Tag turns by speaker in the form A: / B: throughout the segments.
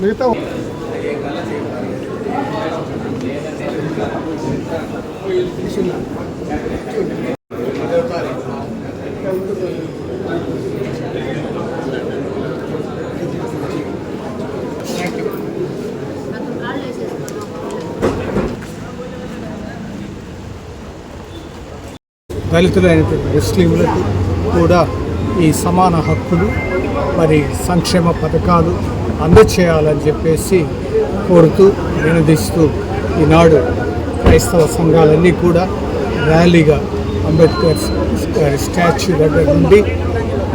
A: మిగతా దళితులైనటువంటి ముస్లింలకు కూడా ఈ సమాన హక్కులు మరి సంక్షేమ పథకాలు అందచేయాలని చెప్పేసి కోరుతూ నినదిస్తూ ఈనాడు క్రైస్తవ సంఘాలన్నీ కూడా ర్యాలీగా అంబేద్కర్ గారి స్టాచ్యూ దగ్గర నుండి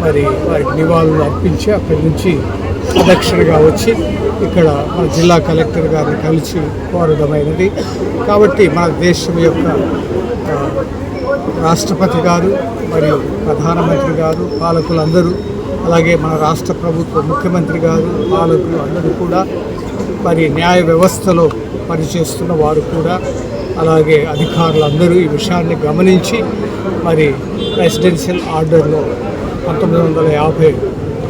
A: మరి వారికి నివాళులు అర్పించి అక్కడి నుంచి ప్రదక్షిణగా వచ్చి ఇక్కడ మన జిల్లా కలెక్టర్ గారిని కలిసి కోరడమైనది. కాబట్టి మన దేశం యొక్క రాష్ట్రపతి గారు మరియు ప్రధానమంత్రి గారు పాలకులందరూ అలాగే మన రాష్ట్ర ప్రభుత్వ ముఖ్యమంత్రి గారు పాలకులు అందరూ కూడా మరి న్యాయ వ్యవస్థలో పనిచేస్తున్న వారు కూడా అలాగే అధికారులందరూ ఈ విషయాన్ని గమనించి మరి రెసిడెన్షియల్ ఆర్డర్లో పంతొమ్మిది వందల యాభై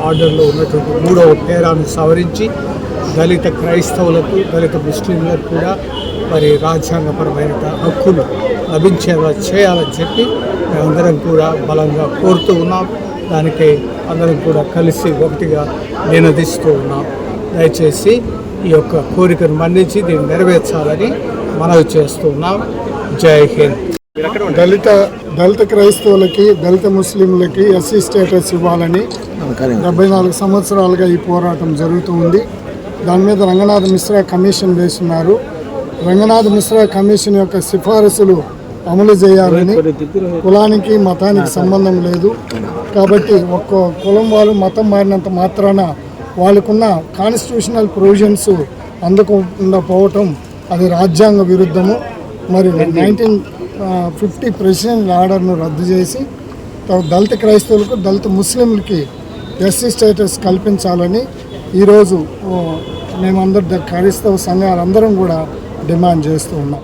A: ఆర్డర్లో ఉన్నటువంటి మూడవ పేరాన్ని సవరించి దళిత క్రైస్తవులకు దళిత ముస్లింలకు కూడా మరి రాజ్యాంగపరమైన హక్కులు లభించేలా చేయాలని చెప్పి మేమందరం కూడా బలంగా కోరుతూ ఉన్నాం. దానికి అందరం కూడా కలిసి ఒకటిగా నినదిస్తూ ఉన్నాం. దయచేసి ఈ యొక్క కోరికను మన్నించి దీన్ని నెరవేర్చాలని మనవి చేస్తున్నాం జై హింద్. దళిత దళిత క్రైస్తవులకి దళిత ముస్లింలకి ఎస్సీ స్టేటస్ ఇవ్వాలని డెబ్బై నాలుగు సంవత్సరాలుగా ఈ పోరాటం జరుగుతూ ఉంది. దాని మీద రంగనాథ్ మిశ్రా కమిషన్ వేస్తున్నారు. రంగనాథ్ మిశ్రా కమిషన్ యొక్క సిఫారసులు అమలు చేయాలని కులానికి మతానికి సంబంధం లేదు. కాబట్టి ఒక్క కులం వాళ్ళు మతం మారినంత మాత్రాన వాళ్ళకున్న కాన్స్టిట్యూషనల్ ప్రొవిజన్స్ అందకుండా పోవటం అది రాజ్యాంగ విరుద్ధము. మరి నైన్టీన్ ఫిఫ్టీ ప్రెసిడెంట్ ఆర్డర్ను రద్దు చేసి దళిత క్రైస్తవులకు దళిత ముస్లింలకి ఎస్సీ స్టేటస్ కల్పించాలని ఈరోజు మేమందరు క్రైస్తవ సంఘాలందరం కూడా డిమాండ్ చేస్తూ ఉన్నాం.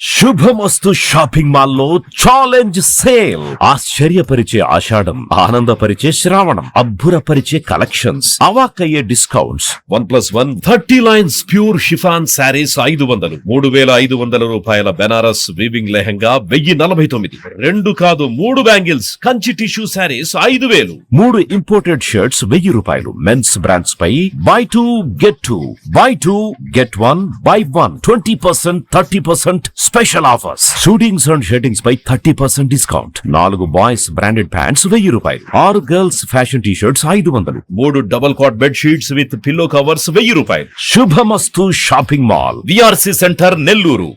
B: శుభమస్తు షాపింగ్ మాల్లో ఛాలెంజ్ సేల్. ఆశ్చర్యపరిచే ఆషాఢం ఆనందపరిచే శ్రావణం అబ్బురపరిచే collections అవాకయ్యే discounts. One plus one thirty lines pure chiffon sarees ఐదు వందలు మూడు వేల ఐదు వందల రూపాయల బెనారస్ వీవింగ్ లెహంగా వెయ్యి నలభై తొమ్మిది రెండు కాదు మూడు బ్యాంగిల్స్ కంచి టిష్యూ శారీస్ ఐదు వేలు. మూడు ఇంపోర్టెడ్ షర్ట్స్ వెయ్యి రూపాయలు men's brands pi buy two get two. Buy two get one buy one twenty percent thirty percent special offers. Suitings and shirtings pi thirty percent discount. నాలుగు బాయ్స్ బ్రాండెడ్ ప్యాంట్స్ వెయ్యి రూపాయలు. ఆరు girls fashion T shirts ఐదు వందలు. మూడు double cot bed sheets with pillow covers వెయ్యి రూపాయలు. Subhamastu shopping mall. VRC centre Nellore.